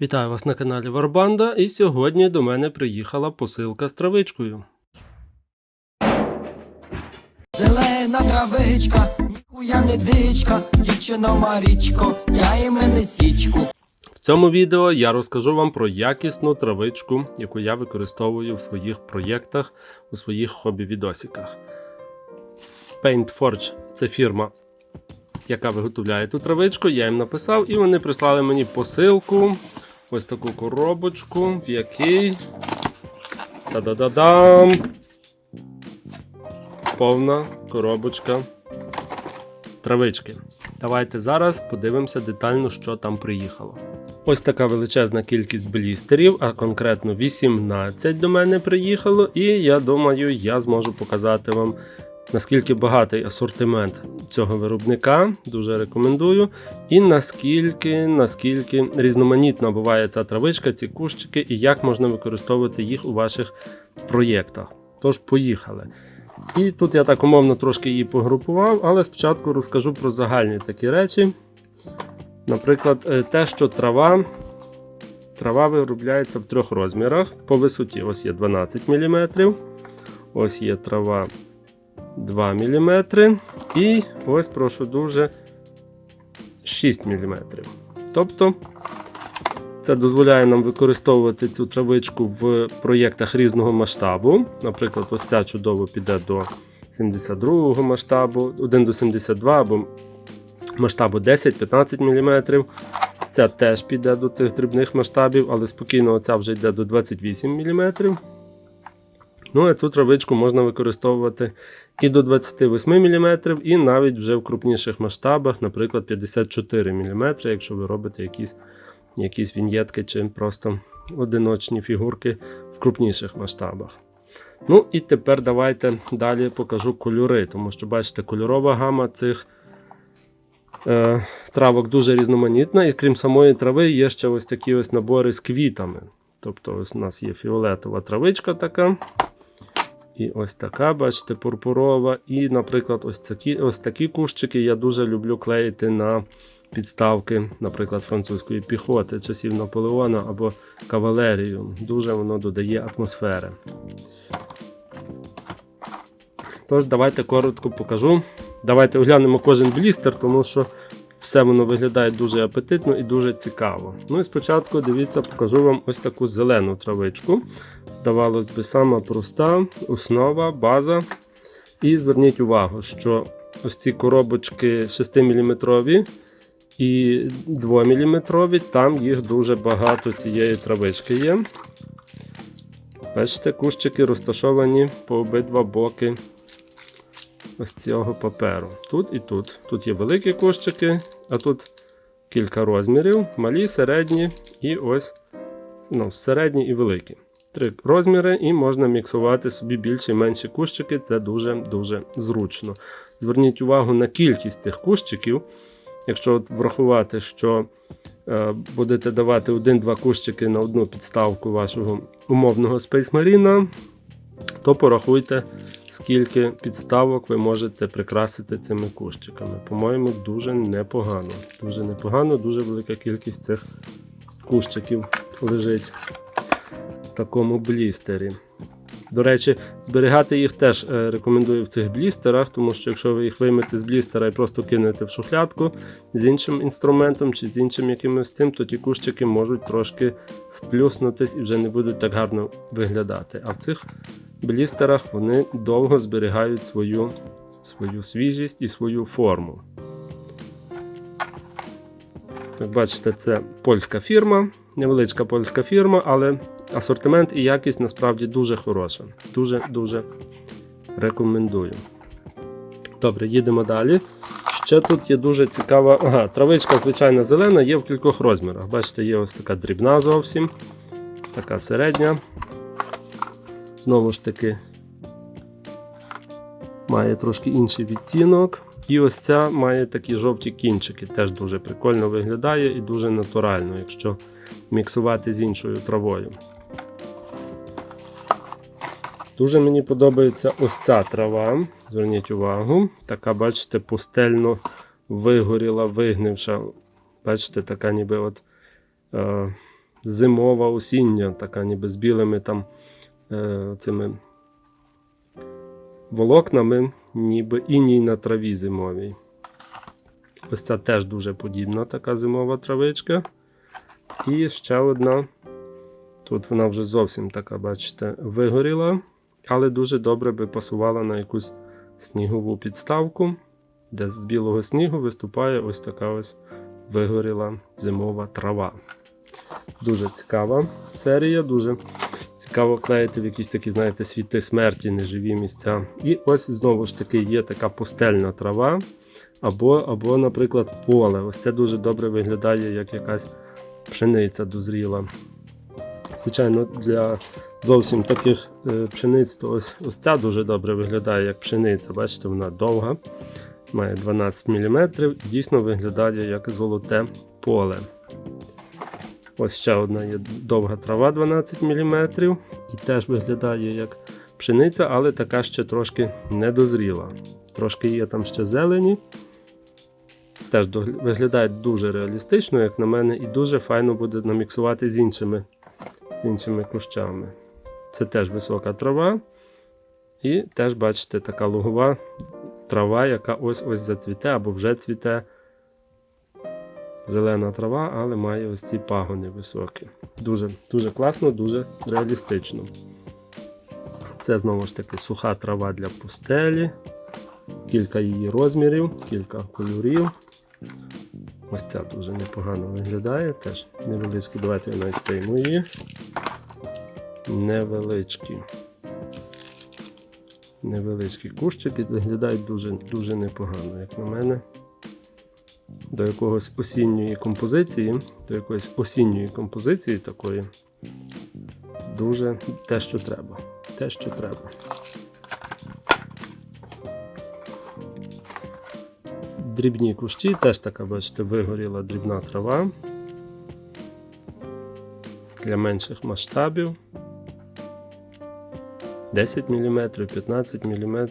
Вітаю вас на каналі Варбанда, і сьогодні до мене приїхала посилка з травичкою. Зелена травичка, ніхуя не дичка, дівчино Марічко, я імене Січку. В цьому відео я розкажу вам про якісну травичку, яку я використовую в своїх проєктах, у своїх хобі-відосиках. Paintforge – це фірма, яка виготовляє ту травичку. Я їм написав, і вони прислали мені посилку. Ось таку коробочку, в якій. Та-да-да-дам! Повна коробочка травички. Давайте зараз подивимося детально, що там приїхало. Ось така величезна кількість блістерів, а конкретно 18 до мене приїхало, і я думаю, я зможу показати вам. Наскільки багатий асортимент цього виробника, дуже рекомендую. І наскільки наскільки різноманітна буває ця травичка, ці кущики, і як можна використовувати їх у ваших проєктах. Тож, поїхали. І тут я так умовно трошки її погрупував, але спочатку розкажу про загальні такі речі. Наприклад, е, те, що трава трава виробляється в трьох розмірах. По висоті ось є 12 мм, ось є трава 2 мм, і ось, прошу дуже, 6 мм. Тобто це дозволяє нам використовувати цю травичку в проєктах різного масштабу. Наприклад, ось ця чудово піде до 72 масштабу, 1 до 72 або масштабу 10-15 мм. Ця теж піде до тих дрібних масштабів, але спокійно оця вже йде до 28 мм. Ну, а цю травичку можна використовувати і до 28 мм, і навіть вже в крупніших масштабах, наприклад, 54 мм, якщо ви робите якісь якісь віньєтки чи просто одиночні фігурки в крупніших масштабах. Ну і тепер давайте далі покажу кольори, тому що, бачите, кольорова гама цих е, травок дуже різноманітна, і крім самої трави, є ще ось такі ось набори з квітами. Тобто, ось у нас є фіолетова травичка така. І ось така, бачите, пурпурова. І, наприклад, ось такі ось такі кущики я дуже люблю клеїти на підставки, наприклад, французької піхоти, часів Наполеона або кавалерію. Дуже воно додає атмосфери. Тож, давайте коротко покажу. Давайте оглянемо кожен блістер, тому що все воно виглядає дуже апетитно і дуже цікаво. Ну і спочатку, дивіться, покажу вам ось таку зелену травичку. Здавалось би, сама проста, основа, база. І зверніть увагу, що ось ці коробочки 6-мм і 2-мм, там їх дуже багато цієї травички є. Бачите, кущики розташовані по обидва боки ось цього паперу. Тут і тут. Тут є великі кущики, а тут кілька розмірів, малі, середні і ось ну, середні і великі. Три розміри, і можна міксувати собі більші і менші кущики. Це дуже-дуже зручно. Зверніть увагу на кількість тих кущиків. Якщо от врахувати, що е, будете давати один-два кущики на одну підставку вашого умовного Space Marine, то порахуйте, скільки підставок ви можете прикрасити цими кущиками. По-моєму, дуже непогано. Дуже непогано, дуже велика кількість цих кущиків лежить в такому блістері. До речі, зберігати їх теж е, рекомендую в цих блістерах, тому що якщо ви їх виймете з блістера і просто кинете в шухлядку з іншим інструментом чи з іншим якимось цим, то ті кущики можуть трошки сплюснутись і вже не будуть так гарно виглядати. А в цих блістерах вони довго зберігають свою, свою свіжість і свою форму. Як бачите, це польська фірма, невеличка польська фірма, але асортимент і якість насправді дуже хороша. Дуже-дуже рекомендую. Добре, їдемо далі. Ще тут є дуже цікава. Ага, травичка, звичайна зелена, є в кількох розмірах. Бачите, є ось така дрібна зовсім, така середня. Знову ж таки, має трошки інший відтінок. І ось ця має такі жовті кінчики, теж дуже прикольно виглядає і дуже натурально, якщо міксувати з іншою травою. Дуже мені подобається ось ця трава. Зверніть увагу. Така, бачите, пустельно вигоріла, вигнивша. Бачите, така ніби от, е, зимова осіння, така ніби з білими там е, цими волокнами, ніби іній на траві зимовій. Ось ця теж дуже подібна така зимова травичка. І ще одна. Тут вона вже зовсім така, бачите, вигоріла, але дуже добре би пасувала на якусь снігову підставку, де з білого снігу виступає ось така ось вигоріла зимова трава. Дуже цікава серія, дуже цікаво клеїти в якісь такі, знаєте, світи смерті, неживі місця. І ось знову ж таки є така пустельна трава, або, або, наприклад, поле. Ось це дуже добре виглядає, як якась пшениця дозріла. Звичайно, для зовсім таких е, пшениць, то ось, ось ця дуже добре виглядає як пшениця. Бачите, вона довга, має 12 мм дійсно виглядає як золоте поле. Ось ще одна є довга трава 12 мм і теж виглядає як пшениця, але така ще трошки недозріла. Трошки є там ще зелені. Теж виглядає дуже реалістично, як на мене, і дуже файно буде наміксувати з іншими, з іншими кущами. Це теж висока трава. І теж, бачите, така лугова трава, яка ось-ось зацвіте або вже цвіте. Зелена трава, але має ось ці пагони високі. Дуже, дуже класно, дуже реалістично. Це знову ж таки суха трава для пустелі, кілька її розмірів, кілька кольорів. Ось ця дуже непогано виглядає. Теж невеличкі. Давайте я навіть прийму її. Невеличкі. Невеличкі кущики виглядають дуже, дуже непогано, як на мене. До якогось осінньої композиції, до якоїсь осінньої композиції такої. Дуже те, що треба. Те, що треба. Дрібні кущі, теж така, бачите, вигоріла дрібна трава. Для менших масштабів. 10 мм, 15 мм.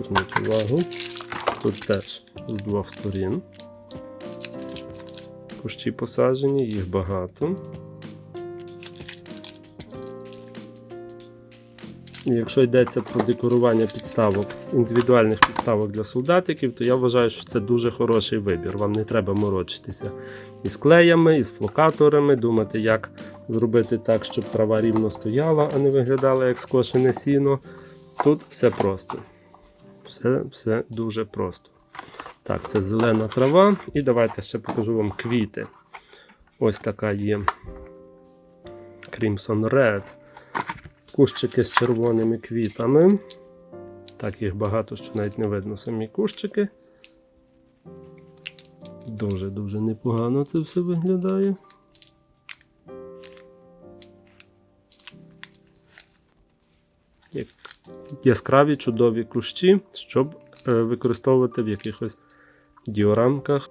Зверніть увагу. Тут теж з двох сторін. Кущі посаджені, їх багато. Якщо йдеться про декорування підставок, індивідуальних підставок для солдатиків, то я вважаю, що це дуже хороший вибір. Вам не треба морочитися із клеями, із флокаторами, думати, як зробити так, щоб трава рівно стояла, а не виглядала як скошене сіно. Тут все просто. Все, все дуже просто. Так, це зелена трава. І давайте ще покажу вам квіти. Ось така є Crimson Red. Кущики з червоними квітами. Так, їх багато, що навіть не видно самі кущики. Дуже-дуже непогано це все виглядає. Як яскраві чудові кущі, щоб е, використовувати в якихось діорамках.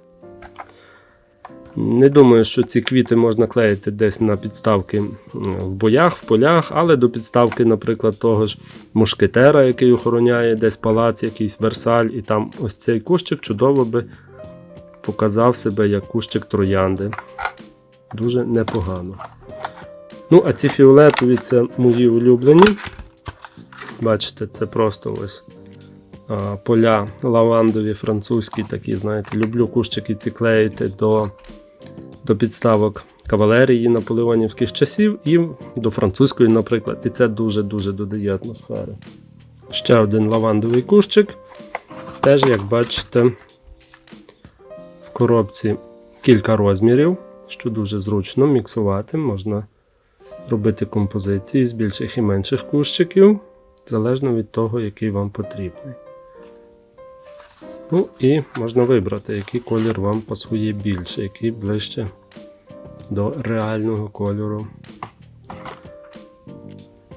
Не думаю, що ці квіти можна клеїти десь на підставки в боях, в полях, але до підставки, наприклад, того ж мушкетера, який охороняє десь палац, якийсь Версаль, і там ось цей кущик чудово би показав себе як кущик троянди. Дуже непогано. Ну, а ці фіолетові це мої улюблені. Бачите, це просто ось а, поля лавандові, французькі такі, знаєте, люблю кущики ці клеїти до, до підставок кавалерії наполеонівських часів і до французької, наприклад. І це дуже-дуже додає атмосфери. Ще один лавандовий кущик. Теж, як бачите, в коробці кілька розмірів, що дуже зручно міксувати. Можна робити композиції з більших і менших кущиків, залежно від того, який вам потрібний. Ну і можна вибрати, який колір вам пасує більше, який ближче до реального кольору.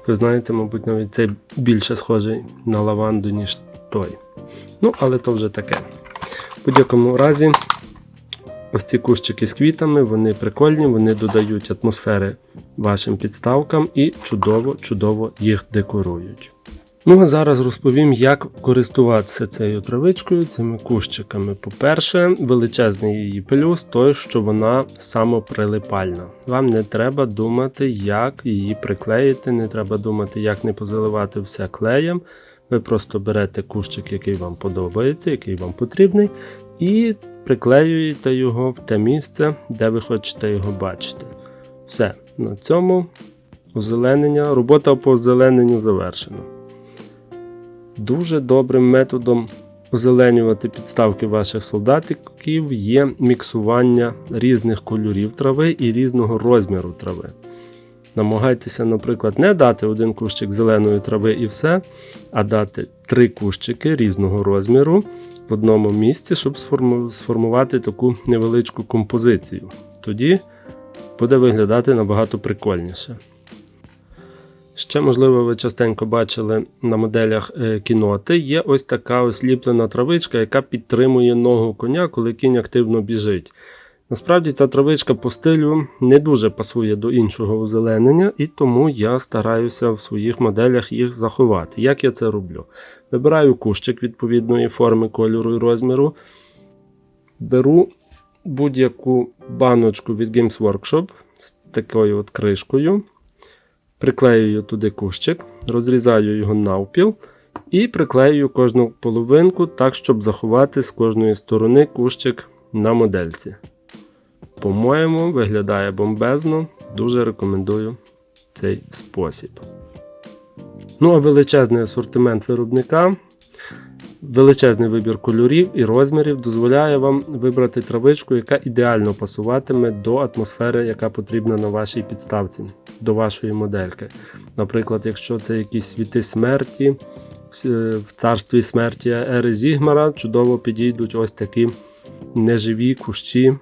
Ви знаєте, мабуть, навіть цей більше схожий на лаванду, ніж той. Ну, але то вже таке. В будь-якому разі, ось ці кущики з квітами, вони прикольні, вони додають атмосфери вашим підставкам і чудово-чудово їх декорують. Ну а зараз розповім, як користуватися цією травичкою, цими кущиками. По-перше, величезний її плюс той, що вона самоприлипальна. Вам не треба думати, як її приклеїти, не треба думати, як не позаливати все клеєм. Ви просто берете кущик, який вам подобається, який вам потрібний, і приклеюєте його в те місце, де ви хочете його бачити. Все, на цьому озеленення, робота по озелененню завершена. Дуже добрим методом озеленювати підставки ваших солдатиків є міксування різних кольорів трави і різного розміру трави. Намагайтеся, наприклад, не дати один кущик зеленої трави і все, а дати три кущики різного розміру в одному місці, щоб сформувати таку невеличку композицію. Тоді буде виглядати набагато прикольніше. Ще, можливо, ви частенько бачили на моделях е, кіноти. Є ось така осліплена травичка, яка підтримує ногу коня, коли кінь активно біжить. Насправді ця травичка по стилю не дуже пасує до іншого озеленення, і тому я стараюся в своїх моделях їх заховати. Як я це роблю? Вибираю кущик відповідної форми, кольору і розміру. Беру будь-яку баночку від Games Workshop з такою от кришкою. Приклеюю туди кущик, розрізаю його навпіл і приклеюю кожну половинку так, щоб заховати з кожної сторони кущик на модельці. По-моєму, виглядає бомбезно. Дуже рекомендую цей спосіб. Ну, а величезний асортимент виробника, величезний вибір кольорів і розмірів дозволяє вам вибрати травичку, яка ідеально пасуватиме до атмосфери, яка потрібна на вашій підставці, до вашої модельки. Наприклад, якщо це якісь світи смерті, в царстві смерті Ери Зігмара, чудово підійдуть ось такі неживі кущі.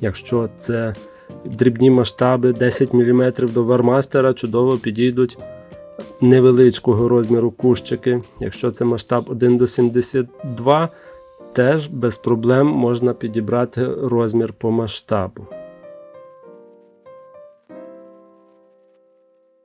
Якщо це дрібні масштаби 10 мм до вармастера, чудово підійдуть невеличкого розміру кущики. Якщо це масштаб 1 до 72, теж без проблем можна підібрати розмір по масштабу.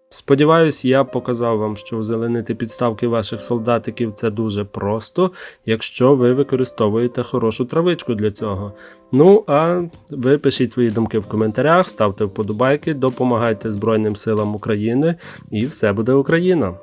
Сподіваюсь, я показав вам, що озеленити підставки ваших солдатиків це дуже просто, якщо ви використовуєте хорошу травичку для цього. Ну а ви пишіть свої думки в коментарях, ставте вподобайки, допомагайте Збройним силам України, і все буде Україна!